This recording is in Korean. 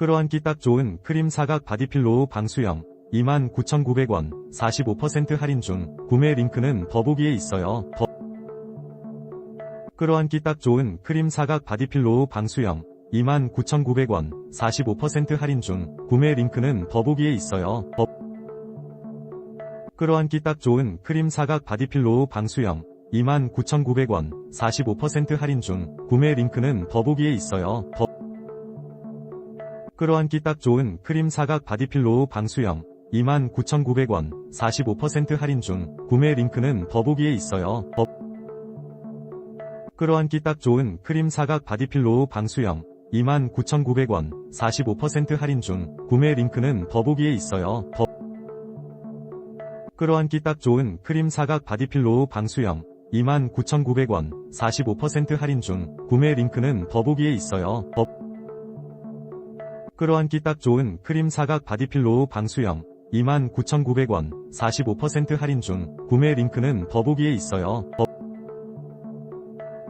끌어안기 딱 좋은 크림 사각 바디필로우 방수형 29,900원 45% 할인 중 구매 링크는 더보기에 있어요. 더... 끌어안기 딱 좋은 크림 사각 바디필로우 방수형 29,900원 45% 할인 중 구매 링크는 더보기에 있어요. 더... 끌어안기 딱 좋은 크림 사각 바디필로우 방수형 29,900원 45% 할인 중 구매 링크는 더보기에 있어요. 더... 끌어안기 딱 좋은 크림 사각 바디필로우 방수형 29,900원 45% 할인 중 구매 링크는 더보기에 있어요. 더... 끌어안기 딱 좋은 크림 사각 바디필로우 방수형 29,900원 45% 할인 중 구매 링크는 더보기에 있어요. 더... 끌어안기 딱 좋은 크림 사각 바디필로우 방수형 29,900원 45% 할인 중 구매 링크는 더보기에 있어요. 더... 끌어안기 딱 좋은 크림 사각 바디필로우 방수형 29,900원 45% 할인 중 구매 링크는 더보기에 있어요. 더...